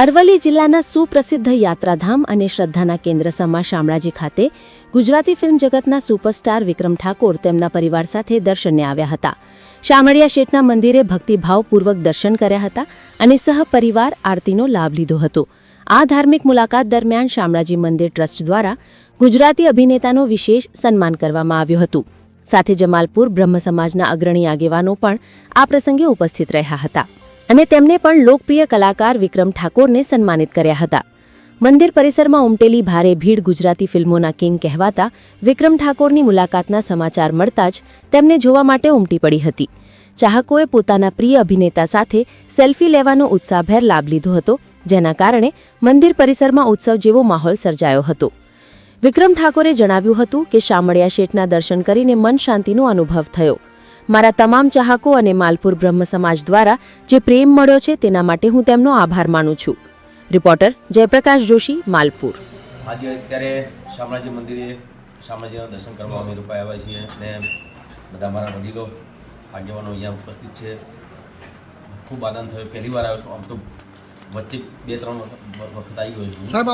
અરવલ્લી જિલ્લાના સુપ્રસિદ્ધ યાત્રાધામ અને શ્રદ્ધાના કેન્દ્ર સમા શામળાજી ખાતે ગુજરાતી ફિલ્મ જગતના સુપરસ્ટાર વિક્રમ ઠાકોર તેમના પરિવાર સાથે દર્શને આવ્યા હતા. શામળિયા શેઠના મંદિરે ભક્તિભાવપૂર્વક દર્શન કર્યા હતા અને સહપરિવાર આરતીનો લાભ લીધો હતો. આ ધાર્મિક મુલાકાત દરમિયાન શામળાજી મંદિર ટ્રસ્ટ દ્વારા ગુજરાતી અભિનેતાનું વિશેષ સન્માન કરવામાં આવ્યું હતું. સાથે જમાલપુર બ્રહ્મ સમાજના અગ્રણી આગેવાનો પણ આ પ્રસંગે ઉપસ્થિત રહ્યા હતા. અને તેમને પણ લોકપ્રિય કલાકાર વિક્રમ ઠાકોરને સન્માનિત કર્યા હતા. મંદિર પરિસરમાં ઉમટેલી ભારે ભીડ ગુજરાતી ફિલ્મોના કિંગ કહેવાતા વિક્રમ ઠાકોરની મુલાકાતના સમાચાર મળતા જ તેમને જોવા માટે ઉમટી પડી હતી. ચાહકોએ પોતાના પ્રિય અભિનેતા સાથે સેલ્ફી લેવાનો ઉત્સાહભેર લાભ લીધો હતો, જેના કારણે મંદિર પરિસરમાં ઉત્સવ જેવો માહોલ સર્જાયો હતો. વિક્રમ ઠાકોરે જણાવ્યું હતું કે શામળિયા શેઠના દર્શન કરીને મન શાંતિનો અનુભવ થયો. મારા તમામ ચાહકો અને માલપુર બ્રહ્મ સમાજ દ્વારા જે પ્રેમ મળ્યો છે તેના માટે હું તેમનો આભાર માનું છું. રિપોર્ટર જયપ્રકાશ જોશી માલપુર. આજે અત્યારે શામળાજી મંદિરે શામળાજીના દર્શન કરવા અમે લોકો આવ્યા છીએ અને બધા મારા વડીલો આગેવાનો અહીંયા ઉપસ્થિત છે. ખૂબ આનંદ થયો. પહેલી વાર આવ્યો છું. આમ તો વચ્ચે બે ત્રણ વખત આવી ગયો છું. સાહેબ